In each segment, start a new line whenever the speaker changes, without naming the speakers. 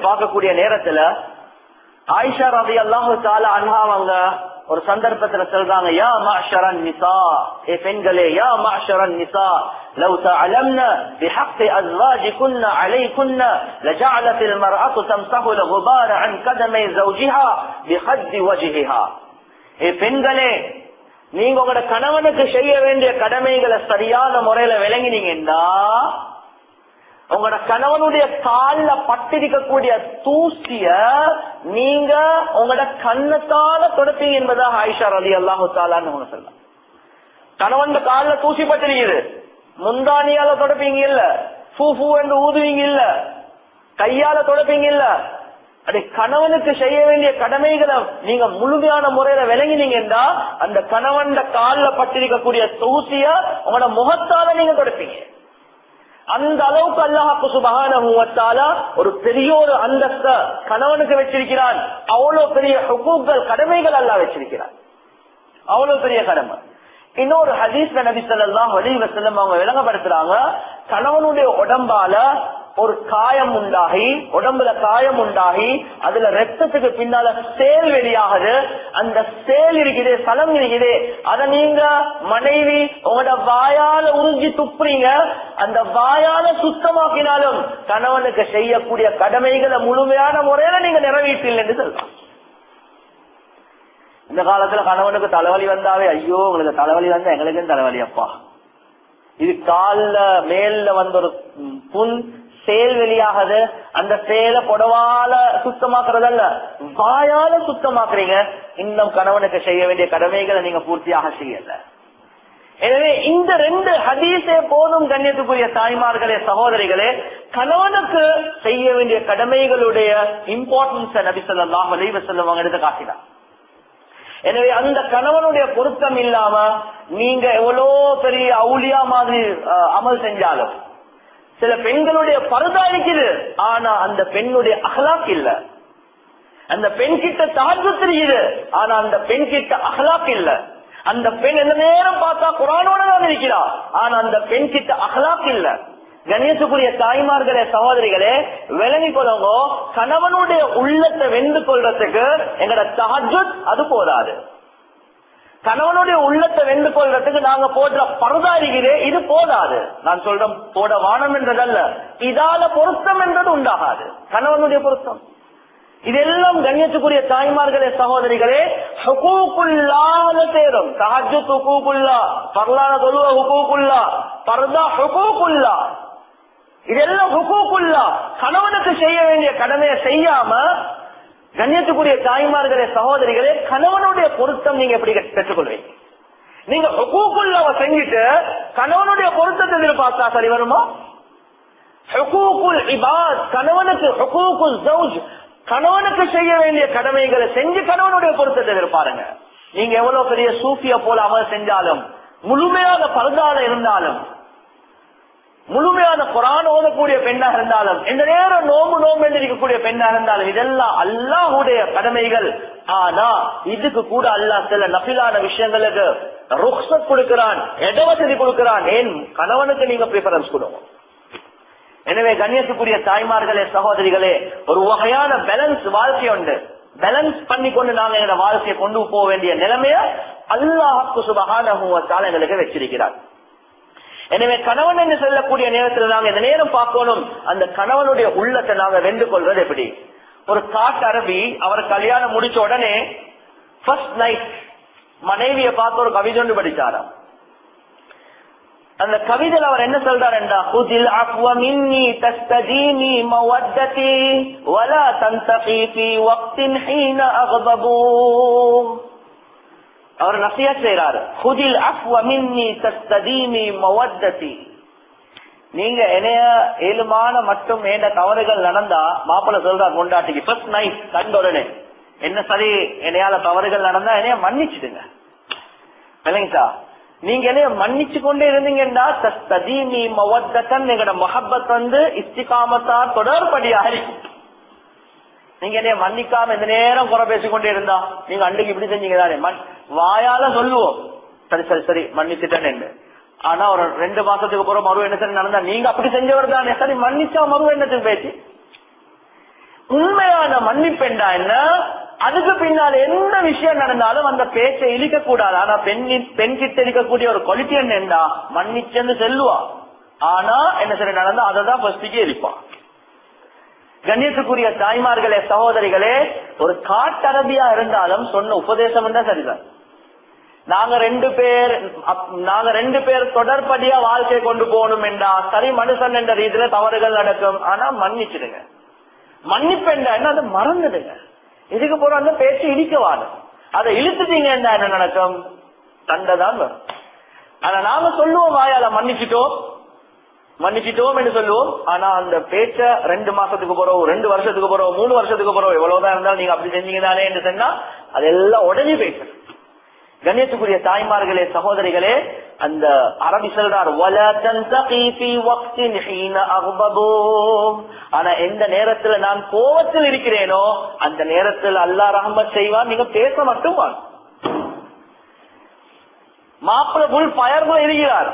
பார்க்கக்கூடிய நேரத்துல ஆயிஷா ரவி அல்லாஹு தால அன்ஹாவங்க ஒரு சந்தர்ப்பத்துல சொல்றாங்க யா மாஷரன் நிசா ஏ பெண்களே யா மாஷரன் நிசா لو تعلمن بحق أزواجكن عليكن لجعلت المرأة تمسح الغبار عن قدم زوجها بخد وجهها ஏ பெண்களே நீங்க உங்களோட கணவனுக்கு செய்ய வேண்டிய கடமைகளை சரியான முறையில விளங்கினீங்கன்னா உங்களோட கணவனுடைய கால்ல பட்டிருக்கக்கூடிய தூசிய நீங்க உங்களோட கண்ணத்தால தொடப்பீங்க என்பதாக ஆயிஷா ரதி அல்லாஹு தாலான்னு சொல்லலாம் கணவன் கால்ல தூசி பட்டிருக்குது. முந்தானியால தொடப்பீங்க இல்ல? பூ பூ என்று ஊதுவீங்க இல்ல? கையால தொடப்பீங்க இல்ல? அது கணவனுக்கு செய்ய வேண்டிய கடமைகளை நீங்க முழுமையான முறையில விளங்கினீங்கன்னா அந்த கணவன் கால்ல பட்டிருக்கக்கூடிய தூசிய உங்களோட முகத்தால நீங்க தொடப்பீங்க. அந்த அளவுக்கு அல்லாஹாக்கு சுபகான ஒரு பெரிய ஒரு அந்தஸ்த கணவனுக்கு வச்சிருக்கிறான். அவ்வளவு பெரிய ஹுக்கூக்கள் கடமைகள் அல்லா வச்சிருக்கிறான். அவ்வளவு பெரிய கடமை. இன்னொரு ஹதீஸ் நபி ஸல்லல்லாஹு வலிவசல்லம் அவங்க விளங்கப்படுத்துறாங்க. கணவனுடைய உடம்பால ஒரு காயம் உண்டாகி உடம்புல காயம் உண்டாகி அதுல ரத்தத்துக்கு பின்னால சேல் வெளியாகுது. அந்த சேல் இருக்குது சலம் இருக்குது. அத நீங்க மனைவி உங்களோட வாயால உறிஞ்சி துப்புறீங்க. அந்த வாயால சுத்தமாக்கினாலும் கணவனுக்கு செய்யக்கூடிய கடமைகளை முழுமையான முறையில நீங்க நிறைவேற்றில் என்று சொல்லலாம். இந்த காலத்துல கணவனுக்கு தலைவலி வந்தாவே ஐயோ உங்களுக்கு தலைவலி வந்தா எங்களுக்கும் தலைவலி அப்பா இது கால மேல்ல வந்த ஒரு ம், புண் சேல் வெளியாகுது அந்த சேலை புடவால சுத்தமாக்குறதல்ல. வாயால சுத்தமாக்குறீங்க. இன்னும் கணவனுக்கு செய்ய வேண்டிய கடமைகளை நீங்க பூர்த்தியாக செய்யல. எனவே இந்த ரெண்டு ஹதீஸே போதும் கண்ணியத்துக்குரிய தாய்மார்களே சகோதரிகளே கணவனுக்கு செய்ய வேண்டிய கடமைகளுடைய இம்பார்ட்டன்ஸ் நபி ஸல்லல்லாஹு அலைஹி வஸல்லம் எடுத்து காட்டினார் எனவே அந்த கணவனுடைய பொருத்தம் இல்லாம நீங்க எவ்வளோ பெரிய அவுலியா மாதிரி அஹ், அமல் செஞ்சாலும் சில பெண்களுடைய பருதா இருக்குது ஆனா அந்த பெண்ணுடைய அகலாக் இல்ல. அந்த பெண் கிட்ட தாழ்வு தெரியுது. ஆனா அந்த பெண் கிட்ட அகலாக் இல்ல. அந்த பெண் எந்த நேரம் பார்த்தா குரானோட தான் இருக்கிறா. ஆனா அந்த பெண் கிட்ட அகலாக் இல்ல. கணேசக்குரிய தாய்மார்களே சகோதரிகளே விளங்கி கொள்ளவங்க கணவனுடைய உள்ளத்தை வென்று கொள்றதுக்கு எங்கட தஹஜ்ஜுத் அது போதாது. கணவனுடைய உள்ளத்தை வென்று கொள்றதுக்கு நாங்க போடுற பருதாரிகளே இது போதாது. நான் சொல்றேன் போட வானம் என்றதல்ல இதால பொருத்தம் என்றது உண்டாகாது. கணவனுடைய பொருத்தம். இதெல்லாம் கண்ணியத்துக்குரிய தாய்மார்களே சகோதரிகளே ஹுகூக்குள்ளாத தேரும் தஹஜ்ஜு ஹுகூக்குள்ளா பர்லான தொழுவ ஹுகூக்குள்ளா பர்தா ஹுகூக்குள்ளா இதெல்லாம் ஹுகூக்குள்ளா கணவனுக்கு செய்ய வேண்டிய கடமையை செய்யாம கண்ணியத்துக்குரிய தாய்மார்களே சகோதரிகளே கணவனுடைய பொருத்தம் நீங்க எப்படி பெற்றுக்கொள்வீங்க? நீங்க ஹுகூக்குள்ளாவ செஞ்சுட்டு கணவனுடைய பொருத்தத்தை எதிர்பார்த்தா சரி வருமா? ஹுகூக்குல் இபாத் கணவனுக்கு ஹுகூக்குல் ஜவுஜ் கணவனுக்கு செய்ய வேண்டிய கடமைகளை செஞ்சு கணவனுடைய பொருத்தத்தை எதிர்பாருங்க. நீங்க எவ்வளவு பெரிய சூஃபிய போல அமல் செஞ்சாலும் முழுமையாக பரதால இருந்தாலும் முழுமையான குரான் ஓதக்கூடிய பெண்ணாக இருந்தாலும் எந்த நேரம் நோம்பு நோம்பு என்று இருக்கக்கூடிய பெண்ணாக இருந்தாலும் இதெல்லாம் அல்லாஹுடைய கடமைகள். ஆனா இதுக்கு கூட அல்லாஹ் சில நபிலான விஷயங்களுக்கு ருக்ஸத் கொடுக்கிறான் இடவசதி கொடுக்கிறான். ஏன்? கணவனுக்கு நீங்க ப்ரிஃபரன்ஸ் கொடுங்க எனவே கண்ணியத்துக்குரிய தாய்மார்களே சகோதரிகளே ஒரு வகையான பேலன்ஸ் வாழ்க்கை உண்டு. பேலன்ஸ் பண்ணி கொண்டு நாங்க எங்க வாழ்க்கையை கொண்டு போக வேண்டிய நிலைமைய அல்லாஹுக்கு சுபகான எங்களுக்கு வச்சிருக்கிறார். எனவே கணவன் என்று சொல்லக்கூடிய நேரத்தில் நாங்க இந்த நேரம் பார்க்கணும்? அந்த கணவனுடைய உள்ளத்தை நாங்க வென்று கொள்வது எப்படி? ஒரு காட்டு அரபி அவர் கல்யாணம் முடிச்ச உடனே ஃபர்ஸ்ட் நைட் மனைவியை பார்த்து ஒரு கவிதை ஒன்று படிச்சாராம். அந்த கவிதையில் அவர் என்ன சொல்றாருண்டா குதில் அஃப்வ மின்னி தஸ்ததீனி மவத்ததி வலா தன்தகி வக்தின் ஹீன அக்தபு அவர் நசியா செய்யறாரு ஹுதில் அஃப்வ மின்னி மவத்ததி நீங்க என்னைய ஏழுமான மட்டும் ஏண்ட தவறுகள் நடந்தா மாப்பிள்ள சொல்றார் கொண்டாட்டிக்கு ஃபர்ஸ்ட் நைட் கண்ட உடனே. என்ன சரி என்னையால தவறுகள் நடந்தா என்னைய மன்னிச்சிடுங்க. இல்லைங்களா நீங்க என்னைய மன்னிச்சு கொண்டே இருந்தீங்கன்னா தஸ்ததீனி மவத்தன் எங்கட மொஹப்பத் வந்து இஸ்திகாமத்தா தொடர்படியாக. இருக்கும் நீங்க என்னைய மன்னிக்காம இந்த நேரம் குறை பேசிக்கொண்டே இருந்தா நீங்க அன்றைக்கு இப்படி செஞ்சீங்க தானே? வாயால சொல்லுவோம். சரி சரி சரி மன்னிச்சுட்டேன்னு ஆனா ஒரு ரெண்டு மாசத்துக்கு அப்புறம் மறு என்ன சரி நடந்தா நீங்க அப்படி செஞ்சவர் தானே. சரி மன்னிச்சா மறு என்னத்துக்கு பேச்சு? உண்மையான மன்னிப்பெண்டா என்ன? அதுக்கு பின்னால் எந்த விஷயம் நடந்தாலும் அந்த பேச்சை இழிக்க கூடாது ஆனா பெண் பெண் கிட்ட இருக்கக்கூடிய ஒரு குவாலிட்டி என்ன மன்னிச்சென்று செல்லுவா. ஆனா என்ன சரி நடந்தா அதை தான் ஃபர்ஸ்டுக்கே இருப்பான் கண்ணியத்துக்குரிய தாய்மார்களே சகோதரிகளே ஒரு காட்டரபியா இருந்தாலும் சொன்ன உபதேசம் தான் சரிதான் நாங்க ரெண்டு பேர் அப்- நாங்க ரெண்டு பேர் தொடர்படியா வாழ்க்கை கொண்டு போகணும் என்றா சரி மனுஷன் என்ற ரீதியில தவறுகள் நடக்கும். ஆனா மன்னிச்சிடுங்க. மன்னிப்பு என்ன? அதை மறந்துடுங்க. இதுக்கு போற அந்த பேச்சு இடிக்கவாது அதை இழுத்துட்டீங்க என்ன என்ன நடக்கும்? சண்டை தான் வரும். ஆனா நாங்க சொல்லுவோம் வாயால மன்னிச்சிட்டோம். மன்னிச்சிட்டோம் என்று சொல்லுவோம். ஆனா அந்த பேச்ச ரெண்டு மாசத்துக்கு போறோம் ரெண்டு வருஷத்துக்கு போறோம் மூணு வருஷத்துக்கு போறோம் எவ்வளவுதான் இருந்தாலும் நீங்க அப்படி செஞ்சீங்க தானே என்று சொன்னா அதெல்லாம் உடனே பேசுறோம் கணேசுக்குரிய தாய்மார்களே சகோதரிகளே அந்த அரபி சொல்றார் ஆனா எந்த நேரத்துல நான் கோபத்தில் இருக்கிறேனோ அந்த நேரத்தில் அல்லாஹ் ரஹமத் செய்வான் நீங்க பேச மட்டும் வாங்க. மாப்பிள்ள புல் பயர்ல இருக்கிறார்.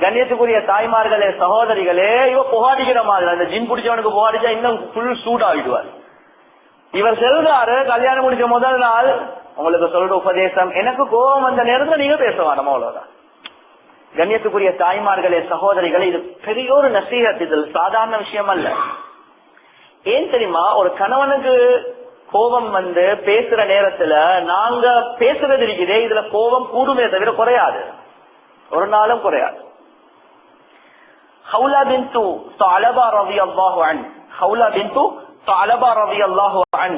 கண்ணியத்துக்குரிய தாய்மார்களே சகோதரிகளே இவ புகாடிக்கிற மாதிரி அந்த ஜின் பிடிச்சவனுக்கு புகாடிச்சா இன்னும் ஃபுல் சூட் ஆகிடுவார் இவர் செல்றாரு கல்யாணம் முடிச்ச முதல் நாள் உங்களுக்கு சொல்ற உபதேசம் எனக்கு கோபம் வந்த நேரத்துல நீங்க பேச வேணும் அவ்வளவுதான். கண்ணியத்துக்குரிய தாய்மார்களே சகோதரிகளே இது பெரிய ஒரு நசீகத் இது சாதாரண விஷயம் அல்ல. ஏன் தெரியுமா ஒரு கணவனுக்கு கோபம் வந்து பேசுற நேரத்துல நாங்க பேசுறது இருக்குதே இதுல கோபம் கூடுமே தவிர குறையாது. ஒரு நாளும் குறையாது. ஹவுலா பின்து தாலபா ரவி அல்லாஹு அன் ஹவுலா பின்து தாலபா ரவி அல்லாஹு அன்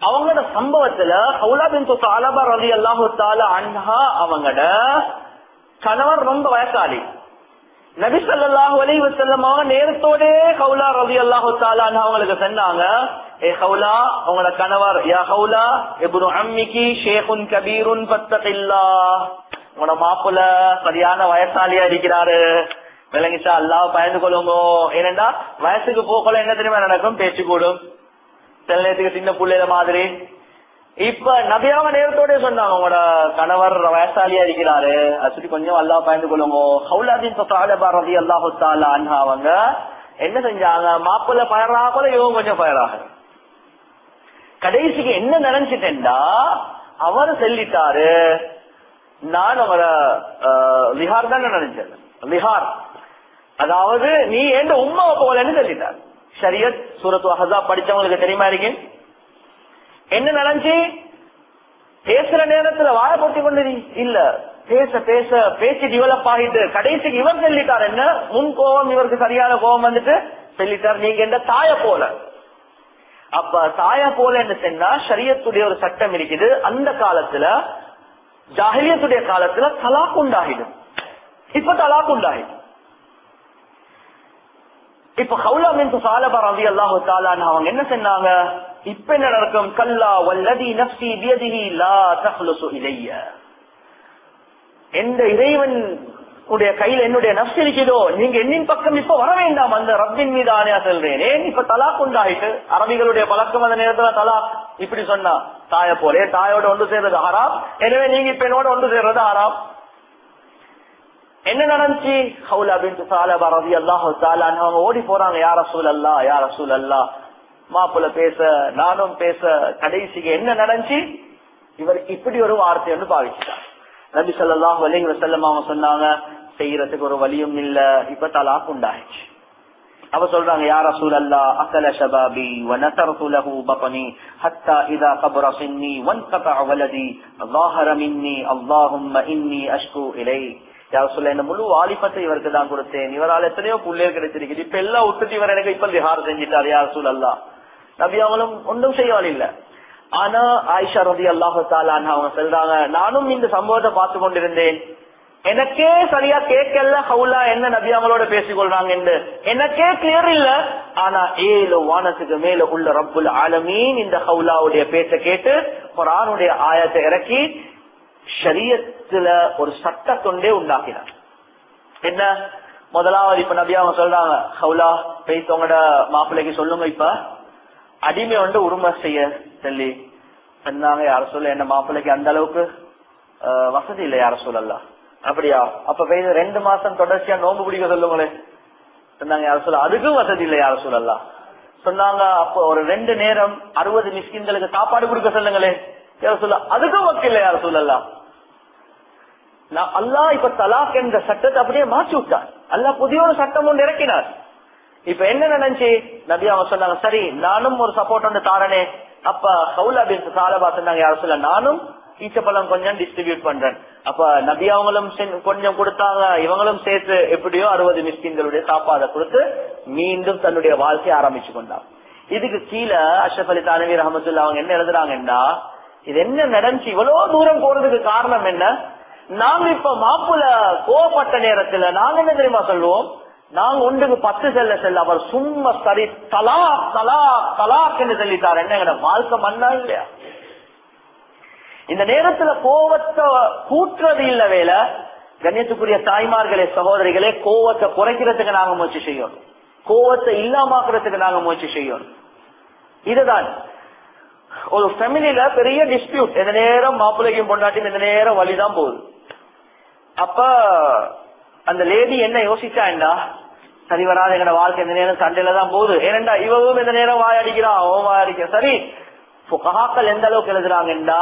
அவங்களோட சம்பவத்துல ஹவுலா பின்து தாலபா ரவி அல்லாஹு தால அன்ஹா அவங்களோட கணவர் ரொம்ப வயசாளி. நபி ஸல்லல்லாஹு அலி வஸல்லம் அவங்க நேரத்தோடே ஹவுலா ரவி அல்லாஹு தாலான்னு அவங்களுக்கு சொன்னாங்க ஏ ஹவுலா அவங்கள கணவர் யா ஹவுலா இப்னு அம்மிக்கு ஷேகுன் கபீருன் பத்தகில்லா உங்களோட மாப்பிள்ள சரியான வயசாலியா இருக்கிறாரு. விளங்கிச்சா அல்லாஹ் பயந்து கொள்ளுங்க. ஏனென்றா வயசுக்கு போகல என்ன தெரியுமா நடக்கும்? பேச்சு கூடும். சில நேரத்துக்கு சின்ன பிள்ளைல மாதிரி. இப்ப நபியாவ நேரத்தோட சொன்னாங்க உங்களோட கணவர் வயசாலியா இருக்கிறாரு. அது கொஞ்சம் அல்லாஹ் பயந்து கொள்ளுங்க. ஹவுலாதீன் சாலபா அல்லாஹு தாலா அவங்க என்ன செஞ்சாங்க? மாப்பிள்ள பயராக கூட இவங்க கொஞ்சம் பயராக கடைசிக்கு என்ன நினைச்சிட்டேன்டா? அவர் சொல்லிட்டாரு. நான் அவரை அஹ், விஹார் தான் நினைச்சேன். விஹார். அதாவது நீ எந்த உண்மாவை போலன்னு சொல்லிட்டார். ஷரியத் சூரத்து அஹதா படிச்சவங்களுக்கு தெரியுமா இருக்கு? என்ன நினைச்சு? பேசுற நேரத்துல வாய போட்டி கொண்டு இல்ல பேச பேச பேச்சு டெவலப் ஆகிட்டு கடைசிக்கு இவர் சொல்லிட்டார் என்ன? முன் கோபம் இவருக்கு சரியான கோபம் வந்துட்டு சொல்லிட்டார். நீங்க எந்த தாய போல. அப்ப தாய போல என்ன சொன்னா ஷரியத்துடைய ஒரு சட்டம் இருக்குது. அந்த காலத்துல ஜாஹிலியத்துடைய காலத்துல தலாக் உண்டாகிடும். இப்ப தலாக் உண்டாகிடும். இப்ப ஹவுலா மின் சாலபா ரவி அல்லாஹு தாலான்னு அவங்க என்ன சொன்னாங்க? இப்ப என்ன நடக்கும்? கல்லா வல்லதி நப்சி வியதிஹி லா தஹ்லுசு இலைய. எந்த இறைவன் உடைய கையில என்னுடைய நப்சு இருக்கிறதோ நீங்க என்னின் பக்கம் இப்ப வர வேண்டாம். அந்த ரப்பின் மீது ஆணையா செல்றேன். ஏன் இப்ப தலாக் உண்டாயிட்டு? அரபிகளுடைய பழக்கம் அந்த நேரத்துல தலாக் இப்படி சொன்னா தாய போலே தாயோட ஒன்று சேர்றது ஆறாம் எனவே நீங்க இப்ப என்னோட ஒன்று சேர்றது ஆறாம் என்ன நடந்துச்சு ஹவுலா பின் சாலபா ரவி அல்லாஹு தாலான்னு அவங்க ஓடி போறாங்க யார சூழ் அல்லா யார சூழ் அல்லா மாப்பிள்ள பேச நானும் பேச கடைசிக்கு என்ன நடந்துச்சு இவர் இப்படி ஒரு வார்த்தை வந்து பாவிச்சிட்டார் நபி ஸல்லல்லாஹு அலைஹி வஸல்லம் அவங்க சொன்னாங்க செய்யறதுக்கு ஒரு வழியும் இல்ல இப்ப தலாக் உண்டாயிடுச்சு அவ சொல்றாங்க யா ரசூல் அல்லா அக்கல ஷபாபி ونثرت له بطني حتى اذا كبر سني وانقطع ولدي ظاهر مني اللهم اني اشكو اليك யார் சொல்ல என்ன முழு வாலிபத்தை இவருக்கு தான் கொடுத்தேன். இவரால் எத்தனையோ புள்ளையர் கிடைச்சிருக்குது இப்ப எல்லாம் விட்டுட்டு இவர் எனக்கு இப்ப திஹார் செஞ்சிட்டார் யார் சூழல்லா நபி அவங்களும் ஒன்றும் செய்வாள் இல்ல. ஆனா ஆயிஷா ரதி அல்லாஹு தாலான் அவங்க சொல்றாங்க நானும் இந்த சம்பவத்தை பார்த்து கொண்டிருந்தேன். எனக்கே சரியா கேட்கல ஹவுலா என்ன நபி அவங்களோட பேசிக் என்று. எனக்கே கிளியர் இல்ல. ஆனா ஏழு வானத்துக்கு மேல உள்ள ரப்புல் ஆலமீன் இந்த ஹவுலாவுடைய பேச்சை கேட்டு குரானுடைய ஆயத்தை இறக்கி ஷரியத்துல ஒரு சட்டத்தொண்டே உண்டாக்கினார். என்ன? முதலாவது இப்ப நபியா அவங்க சொல்றாங்க ஹவுலா போய் மாப்பிள்ளைக்கு சொல்லுங்க இப்ப. அடிமை வந்து உரிமை செய்ய சொல்லி. சொன்னாங்க யார சொல்ல என்ன மாப்பிள்ளைக்கு அந்த அளவுக்கு வசதி இல்லை யார சொல்லலாம் அப்படியா? அப்ப பெய்த ரெண்டு மாசம் தொடர்ச்சியா நோன்பு பிடிக்க சொல்லுங்களே சொன்னாங்க யார சொல்ல அதுக்கும் வசதி இல்லை யார சொல்லலாம் சொன்னாங்க அப்போ ஒரு ரெண்டு நேரம் அறுபது மிஸ்கின்களுக்கு சாப்பாடு கொடுக்க சொல்லுங்களே யார சொல்ல அதுக்கும் வக்கில்ல யார சொல்லலாம் நான் அல்லாஹ் இப்ப தலாக் என்ற சட்டத்தை அப்படியே மாற்றி விட்டார். அல்லாஹ் புதிய ஒரு சட்டம் ஒன்று இறக்கினார். இப்ப என்ன நினைச்சு? நபி அவங்க சொன்னாங்க சரி நானும் ஒரு சப்போர்ட் ஒன்று தாரனே. அப்ப ஹவுலா பின் சாலபா சொன்னாங்க யாரும் சொல்ல நானும் ஈச்சப்பழம் கொஞ்சம் டிஸ்ட்ரிபியூட் பண்றேன். அப்ப நபி அவங்களும் கொஞ்சம் கொடுத்தாங்க இவங்களும் சேர்த்து எப்படியோ அறுபது மிஸ்கின்களுடைய சாப்பாடை கொடுத்து மீண்டும் தன்னுடைய வாழ்க்கையை ஆரம்பிச்சு கொண்டான் இதுக்கு கீழே அஷ்ரப் அலி தானவி ரஹமத்துல்லா அவங்க என்ன எழுதுறாங்கன்னா இது என்ன நடந்துச்சு? இவ்வளவு தூரம் போறதுக்கு காரணம் என்ன? நாங்க இப்ப மாப்புல கோவப்பட்ட நேரத்துல நாங்க என்ன தெரியுமா சொல்லுவோம்? நாங்க ஒன்றுக்கு பத்து செல்ல செல்ல அவர் சும்மா சரி தலா தலா தலாக்னு சொல்லிட்டார். என்ன வாழ்க்கை மண்ணா இல்லையா? இந்த நேரத்துல கோவத்தை கூட்டுறது இல்ல வேலை. கண்ணியத்துக்குரிய தாய்மார்களே சகோதரிகளே கோவத்தை குறைக்கிறதுக்கு நாங்க முயற்சி செய்யணும். கோவத்தை இல்லாமக்கிறதுக்கு நாங்க முயற்சி செய்யணும். இதுதான். ஒரு ஃபேமிலியில பெரிய டிஸ்பியூட் இந்த நேரம் மாப்பிள்ளைக்கும் பொண்டாட்டியும் இந்த நேரம் வழிதான் போகுது. அப்ப அந்த லேடி என்ன யோசிச்சாண்டா சரி வராது எங்கட வாழ்க்கை இந்த நேரம் சண்டையில தான் போகுது. ஏனண்டா இவவும் இந்த நேரம் வாய் அடிக்கிறான் அவன் வாய் சரி புகாக்கள் எந்த அளவுக்கு எழுதுறாங்கண்டா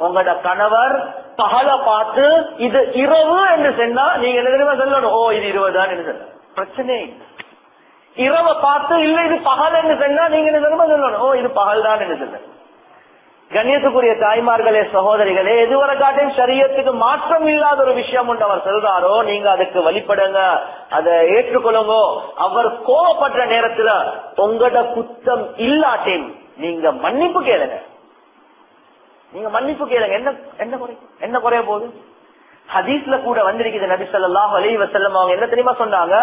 உங்களோட கணவர் பகல பார்த்து இது இரவு என்று சொன்னா நீங்க என்ன தெரியுமா சொல்லணும்? ஓ இது இருபதுதான் என்று சொல்ல பிரச்சனை இரவை பார்த்து இல்ல இது பகல் என்று சொன்னா நீங்க என்ன தெரியுமா சொல்லணும்? ஓ இது பகல் தான் என்று சொல்ல கண்ணியத்துக்குரிய தாய்மார்களே சகோதரிகளே எதுவரை காட்டையும் சரியத்துக்கு மாற்றம் இல்லாத ஒரு விஷயம் ஒன்று அவர் சொல்றாரோ நீங்க அதுக்கு வழிபடுங்க அதை ஏற்றுக்கொள்ளுங்க. அவர் கோவப்பட்ட நேரத்துல உங்களோட குத்தம் இல்லாட்டேன் நீங்க மன்னிப்பு கேளுங்க. நீங்க மன்னிப்பு கேளுங்க. என்ன என்ன குறை? என்ன குறைய போகுது? ஹதீஸ்ல கூட வந்திருக்குது நபி சொல்லாஹ் அலி வசல்லம் அவங்க என்ன தெரியுமா சொன்னாங்க?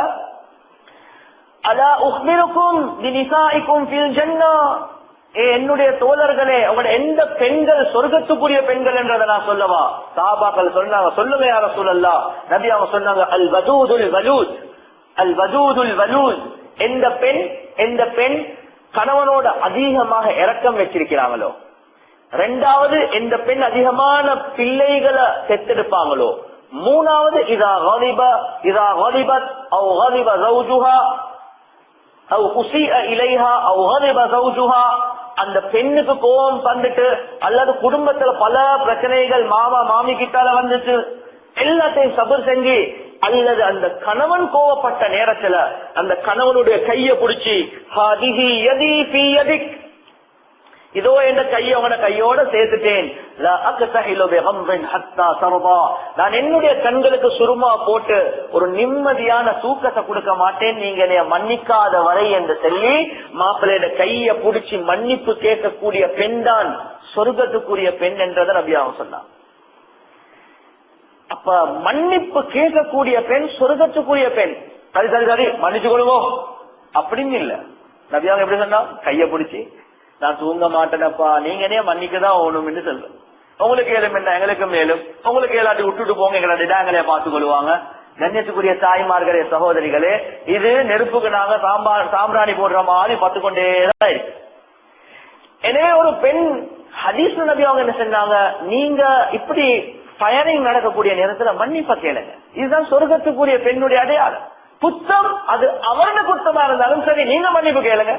அலா உஹ்மிருக்கும் ஏ என்னுடைய தோழர்களே அவங்க எந்த பெண்கள் சொர்க்கத்துக்குரிய பெண்கள் என்றதை நான் சொல்லவா? சாபாக்கள் சொன்னாங்க சொல்லுங்க யார சொல்லலாம் நபி அவங்க சொன்னாங்க அல் வதூதுல் வலூத். அல் வதூதுல் வலூத். எந்த பெண் எந்த பெண் கணவனோட அதிகமாக இரக்கம் வச்சிருக்கிறாங்களோ? ரெண்டாவது எந்த பெண் அதிகமான பிள்ளைகளை செத்தெடுப்பாங்களோ மூணாவது இதா கலிப இதா ஹாலிபத் அவ் ஹாலிபா ஜௌஜுஹா அவ் உசிஅ இலைஹா அவ் ஹாலிபா அந்த பெண்ணுக்கு கோபம் வந்துட்டு அல்லது குடும்பத்துல பல பிரச்சனைகள் மாமா மாமி கிட்டால வந்துட்டு எல்லாத்தையும் சபர் செஞ்சு அல்லது அந்த கணவன் கோவப்பட்ட நேரத்துல அந்த கணவனுடைய கைய புடிச்சு இதோ என்ற கையை அவன கையோட சேர்த்துட்டேன். நான் என்னுடைய கண்களுக்கு சுருமா போட்டு ஒரு நிம்மதியான தூக்கத்தை கொடுக்க மாட்டேன். நீங்க என்னைய மன்னிக்காத வரை என்று சொல்லி மாப்பிள்ளையோட கைய புடிச்சு மன்னிப்பு கேட்கக்கூடிய பெண் தான் சொர்க்கத்துக்குரிய பெண் என்றதை நபி சொன்னான். அப்ப மன்னிப்பு கேட்கக்கூடிய பெண் சொர்க்கத்துக்குரிய பெண். சரி சரி சரி மன்னிச்சு கொள்வோம் அப்படின்னு இல்ல. நபியாவும் எப்படி சொன்னா கைய பிடிச்சி நான் தூங்க மாட்டேனப்பா. நீங்க என்ன மன்னிக்கதான் ஓணும்னு சொல்றேன். உங்களுக்கு ஏழும் என்ன? எங்களுக்கு மேலும். உங்களுக்கு ஏழாட்டி விட்டுட்டு போங்க. எங்களை எங்களைய பார்த்துக் கொள்வாங்க கண்ணியத்துக்குரிய தாய்மார்களே சகோதரிகளே இது நெருப்புக்கு நாங்க சாம்பார் சாம்பிராணி போடுற மாதிரி பார்த்து கொண்டே தான் இருக்கு. எனவே ஒரு பெண் ஹதீஸ் நபி அவங்க என்ன சொன்னாங்க? நீங்க இப்படி ஃபயரிங் நடக்கக்கூடிய நேரத்துல மன்னிப்ப கேளுங்க. இதுதான் சொர்க்கத்துக்குரிய பெண்ணுடைய அடையாளம். குத்தம் அது அவரோட குத்தமா இருந்தாலும் சரி நீங்க மன்னிப்பு கேளுங்க.